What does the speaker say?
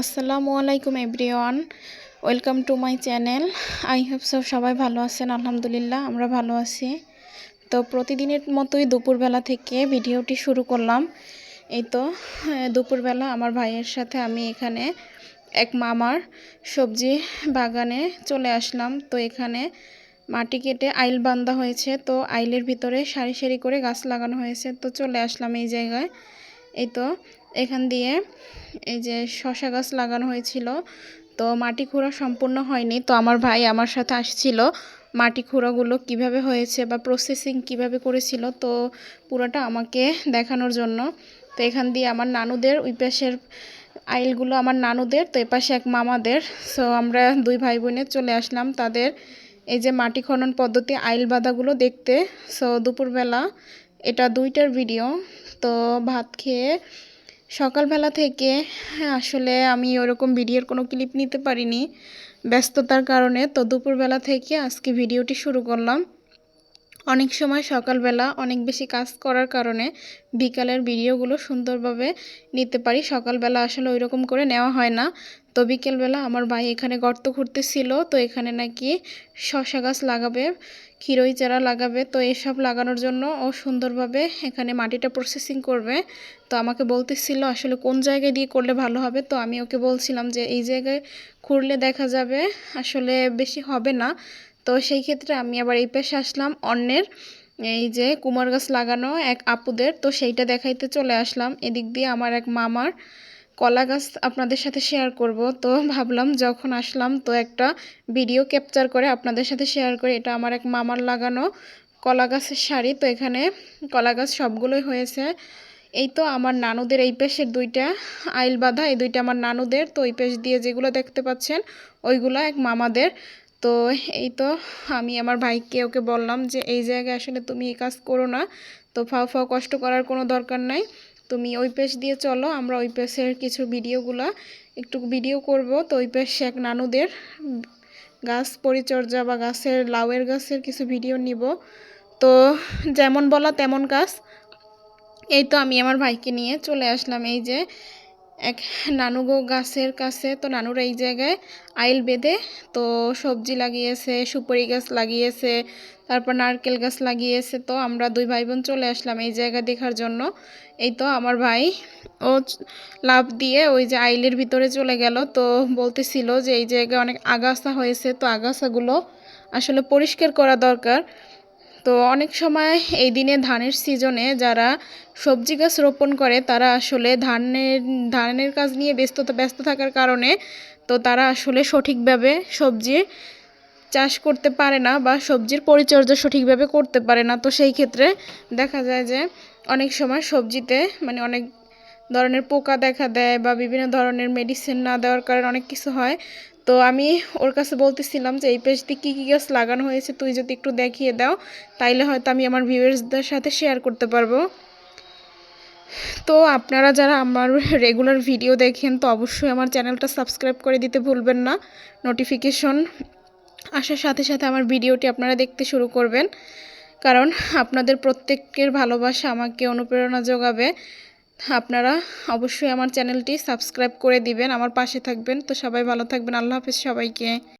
আসসালামু আলাইকুম everyone, welcome to my channel. I hope সব সবাই ভালো আছেন, আলহামদুলিল্লাহ আমরা ভালো আছি। তো প্রতিদিনের মতোই দুপুরবেলা থেকে ভিডিওটি শুরু করলাম। এই তো দুপুরবেলা আমার ভাইয়ের সাথে আমি এখানে এক মামার সবজি বাগানে চলে আসলাম। তো এখানে মাটি কেটে আইল বান্ধা হয়েছে, তো আইলের ভিতরে সারি সারি করে গাছ লাগানো হয়েছে। তো চলে আসলাম এই জায়গায়। এই তো এখান দিয়ে এই যে শশা গাছ লাগানো হয়েছিল। তো মাটি খুঁড়া সম্পূর্ণ হয়নি। তো আমার ভাই আমার সাথে আসছিল মাটি খুঁড়াগুলো কীভাবে হয়েছে বা প্রসেসিং কীভাবে করেছিল। তো পুরোটা আমাকে দেখানোর জন্য। তো এখান দিয়ে আমার নানুদের ওই পাশের আইলগুলো আমার নানুদের, তো এপাশে এক মামাদের। সো আমরা দুই ভাই বোনে চলে আসলাম তাদের এই যে মাটি খনন পদ্ধতি আইল বাঁধাগুলো দেখতে। সো দুপুরবেলা এটা দুইটার ভিডিও তো ভাত খেয়ে সকালবেলা থেকে আসলে আমি ওরকম ভিডিওর কোনো ক্লিপ নিতে পারিনি ব্যস্ততার কারণে, তো দুপুরবেলা থেকে আজকে ভিডিওটি শুরু করলাম। অনেক সময় সকালবেলা অনেক বেশি কাজ করার কারণে বিকালের ভিডিওগুলো সুন্দরভাবে নিতে পারি। সকালবেলা আসলে ওই রকম করে নেওয়া হয় না। তো বিকেলবেলা আমার ভাই এখানে গর্ত খুঁড়তেছিল, তো এখানে নাকি শশা গাছ লাগাবে, ক্ষীরই চারা লাগাবে, তো এসব লাগানোর জন্য ও সুন্দরভাবে এখানে মাটিটা প্রসেসিং করবে। তো আমাকে বলতেছিল আসলে কোন জায়গায় দিয়ে করলে ভালো হবে, তো আমি ওকে বলছিলাম যে এই জায়গায় খুঁড়লে দেখা যাবে, আসলে বেশি হবে না। তো সেই ক্ষেত্রে আমি আবার এই পাশে আসলাম অন্যের, এই যে কুমার গাছ লাগানো এক আপুদের, তো সেইটা দেখাইতে চলে আসলাম। এদিক দিয়ে আমার এক মামার কলা গাছ আপনাদের সাথে শেয়ার করব। তো ভাবলাম যখন আসলাম তো একটা ভিডিও ক্যাপচার করে আপনাদের সাথে শেয়ার করে। এটা আমার এক মামার লাগানো কলা গাছের শাড়ি। তো এখানে কলা গাছ সবগুলোই হয়েছে। এই তো আমার নানুদের এই পেশের দুইটা আইল বাঁধা, এই দুইটা আমার নানুদের। তো ওই পেশ দিয়ে যেগুলো দেখতে পাচ্ছেন, ওইগুলো এক মামাদের। তো এই তো আমি আমার ভাইকে ওকে বললাম যে, এই জায়গায় আসলে তুমি এই কাজ করো না। তো ফাও ফাও কষ্ট করার কোনো দরকার নাই। তুমি ওই পেশ দিয়ে চলো, আমরা ওই পেশের কিছু ভিডিওগুলো একটু ভিডিও করব। তো ওই পেশ শেখ নানুদের গাছ পরিচর্যা বা গাছের লাউয়ের গাছের কিছু ভিডিও নিব। তো যেমন বলা তেমন কাজ এই তো আমি আমার ভাইকে নিয়ে চলে আসলাম। এই যে এক নানুগো গাছের কাছে, তো নানুর এই জায়গায় আইল বেঁধে, তো সবজি লাগিয়েছে, সুপারি গাছ লাগিয়েছে, তারপর নারকেল গাছ লাগিয়েছে, তো আমরা দুই ভাই বোন চলে আসলাম এই জায়গা দেখার জন্য। এই তো আমার ভাই, ও লাফ দিয়ে ওই যে আইলের ভিতরে চলে গেল, তো বলতেছিল যে এই জায়গায় অনেক আগাছা হয়েছে, তো আগাছাগুলো আসলে পরিষ্কার করা দরকার। তো অনেক সময় এই দিনে ধানের সিজনে যারা সবজি গাছ রোপণ করে, তারা আসলে ধানের ধানের কাজ নিয়ে ব্যস্ত ব্যস্ত থাকার কারণে তো তারা আসলে সঠিকভাবে সবজি চাষ করতে পারে না বা সবজির পরিচর্যা সঠিকভাবে করতে পারে না। তো সেই ক্ষেত্রে দেখা যায় যে অনেক সময় সবজিতে মানে অনেক ধরনের পোকা দেখা দেয় বা বিভিন্ন ধরনের মেডিসিন না দেওয়ার কারণে অনেক কিছু হয়। তো আমি ওর কাছে বলতেছিলাম যে, এই পেজ দিয়ে কী কী গাছ লাগানো হয়েছে তুই যদি একটু দেখিয়ে দাও, তাইলে হয়তো আমি আমার ভিউয়ার্সদের সাথে শেয়ার করতে পারব। তো আপনারা যারা আমার রেগুলার ভিডিও দেখেন, তো অবশ্যই আমার চ্যানেলটা সাবস্ক্রাইব করে দিতে ভুলবেন না। নোটিফিকেশন আসার সাথে সাথে আমার ভিডিওটি আপনারা দেখতে শুরু করবেন। কারণ আপনাদের প্রত্যেকের ভালোবাসা আমাকে অনুপ্রেরণা যোগাবে। আপনারা অবশ্যই আমার চ্যানেলটি সাবস্ক্রাইব করে দিবেন, আমার পাশে থাকবেন। তো সবাই ভালো থাকবেন, আল্লাহ হাফিজ সবাইকে।